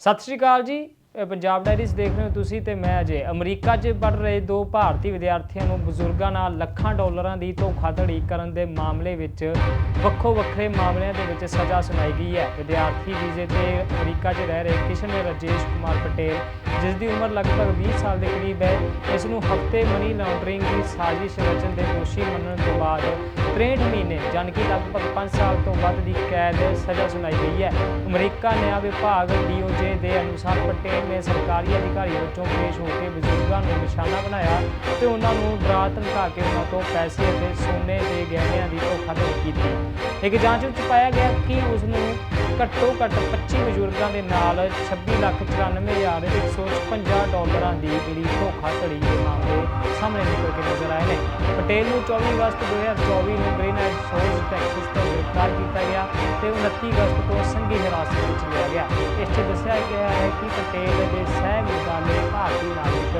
ਸਤਿ ਸ਼੍ਰੀ ਅਕਾਲ ਜੀ। ਪੰਜਾਬ ਡਾਇਰੀਜ਼ ਦੇਖ ਰਹੇ ਹੋ ਤੁਸੀਂ ਤੇ ਮੈਂ ਅਜੇ। ਅਮਰੀਕਾ 'ਚ ਪੜ ਰਹੇ ਦੋ ਭਾਰਤੀ ਵਿਦਿਆਰਥੀਆਂ ਨੂੰ ਬਜ਼ੁਰਗਾਂ ਨਾਲ ਲੱਖਾਂ ਡਾਲਰਾਂ ਦੀ ਧੋਖਾਧੜੀ ਕਰਨ ਦੇ ਮਾਮਲੇ ਵਿੱਚ ਵੱਖੋ ਵੱਖਰੇ ਮਾਮਲਿਆਂ ਦੇ ਵਿੱਚ ਸਜ਼ਾ ਸੁਣਾਈ ਗਈ ਹੈ। ਵਿਦਿਆਰਥੀ ਵੀਜ਼ੇ ਤੇ ਅਮਰੀਕਾ 'ਚ ਰਹਿ ਰਹੇ ਕਿਸ਼ਨ ਰਾਜੇਸ਼ ਕੁਮਾਰ ਪਟੇਲ, ਜਿਸ ਦੀ ਉਮਰ ਲਗਭਗ 20 ਸਾਲ ਦੇ ਕਰੀਬ ਹੈ, ਇਸ ਨੂੰ ਹਫ਼ਤੇ ਮਨੀ ਲਾਂਡਰਿੰਗ ਦੀ ਸਾਜ਼ਿਸ਼ ਰਚਨ ਦੇ ਦੋਸ਼ੀ ਮੰਨਣ ਤੋਂ ਬਾਅਦ 63 ਮਹੀਨੇ, ਜਾਣੀ ਕਿ ਲਗਭਗ 5 ਸਾਲ ਤੋਂ ਵੱਧ ਦੀ ਕੈਦ ਸਜ਼ਾ ਸੁਣਾਈ ਗਈ ਹੈ। ਅਮਰੀਕਾ ਨਿਆਂ ਵਿਭਾਗ ਡੀਓਜੇ ਦੇ ਅਨੁਸਾਰ ਪਟੇਲ ਨੇ ਸਰਕਾਰੀ ਅਧਿਕਾਰੀ ਵਜੋਂ ਪੇਸ਼ ਹੋ ਕੇ ਬਜ਼ੁਰਗਾਂ ਨੂੰ ਨਿਸ਼ਾਨਾ ਬਣਾਇਆ ਤੇ ਉਹਨਾਂ ਨੂੰ ਡਰਾ ਧਮਕਾ ਕੇ ਉਹਨਾਂ ਤੋਂ ਪੈਸੇ ਅਤੇ ਸੋਨੇ ਦੇ ਗਹਿਣਿਆਂ ਦੀ ਧੋਖਾਧੜੀ ਕੀਤੀ। ਇੱਕ ਜਾਂਚ ਵਿੱਚ ਪਾਇਆ ਗਿਆ ਕਿ ਉਸ ਨੂੰ ਘੱਟੋ ਘੱਟ 25 ਬਜ਼ੁਰਗਾਂ ਦੇ ਨਾਲ 26 ਲੱਖ 94 ਹਜ਼ਾਰ 156 ਡਾਲਰਾਂ ਦੀ ਜਿਹੜੀ ਧੋਖਾਧੜੀ ਦੇ ਮਾਮਲੇ ਸਾਹਮਣੇ ਨਿਕਲ ਕੇ ਨਜ਼ਰ ਆਏ ਨੇ। ਪਟੇਲ ਨੂੰ 24 ਅਗਸਤ 2024 ਨੂੰ ਗ੍ਰੀਨ ਐਂਡ ਸੋਲਸ ਤੇ 29 ਅਗਸਤ ਤੋਂ ਸੰਘੀ ਹਿਰਾਸਤ ਵਿੱਚ ਲਿਆ ਗਿਆ। ਇਸ 'ਚ ਦੱਸਿਆ ਗਿਆ ਹੈ ਕਿ ਪਟੇਲ ਦੇ ਸਹਿ ਮੁਕਾਬਲੇ ਭਾਰਤੀ ਨਾਗਰਿਕ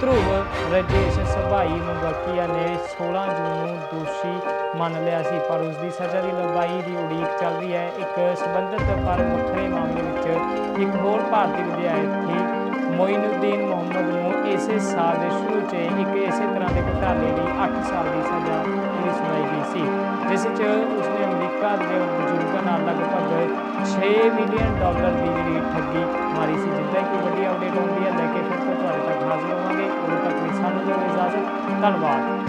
ਧਰੁਵ ਰਜੇਸ਼ ਸਭਾਈ ਮੁਗਲਕੀਆ ਨੇ 16 ਜੂਨ ਨੂੰ ਦੋਸ਼ੀ ਮੰਨ ਲਿਆ ਸੀ, ਪਰ ਉਸ ਦੀ ਸਜ਼ਾ ਦੀ ਲੰਬਾਈ ਦੀ ਉਡੀਕ ਚੱਲ ਰਹੀ ਹੈ। ਇੱਕ ਸਬੰਧਤ ਪਰ ਵੱਖਰੇ ਮਾਮਲੇ ਵਿੱਚ ਇੱਕ ਹੋਰ ਭਾਰਤੀ ਵਿਦਿਆਰਥੀ ਮੋਇਨੁਦੀਨ ਮੁਹੰਮਦ ਨੂੰ ਇਸੇ ਸਾਲ ਦੇ ਸ਼ੁਰੂ 'ਚ ਇੱਕ ਇਸੇ ਤਰ੍ਹਾਂ ਦੇ ਘੁਟਾਲੇ ਲਈ 8 ਸਾਲ ਦੀ ਸਜ਼ਾ ਜਿਹੜੀ ਸੁਣਾਈ ਗਈ ਸੀ, ਜਿਸ 'ਚ ਉਸਨੇ ਘਰ ਦੇ ਬਜ਼ੁਰਗਾਂ ਨਾਲ ਲਗਭਗ 6 ਮਿਲੀਅਨ ਡਾਲਰ ਦੀ ਜਿਹੜੀ ਠੱਗੀ ਮਾਰੀ ਸੀ, ਜਿੱਦਾਂ ਕਿ ਵੱਡੀ ਅਪਡੇਟ ਹੁੰਦੀ ਹੈ, ਲੈ ਕੇ ਫਿਰ ਤੋਂ ਤੁਹਾਡੇ ਤੱਕ ਹਾਜ਼ਰ ਹੋਵਾਂਗੇ। ਉਦੋਂ ਤੱਕ ਲਈ ਸਾਨੂੰ ਦਿਓ ਇਜਾਜ਼ਤ। ਧੰਨਵਾਦ।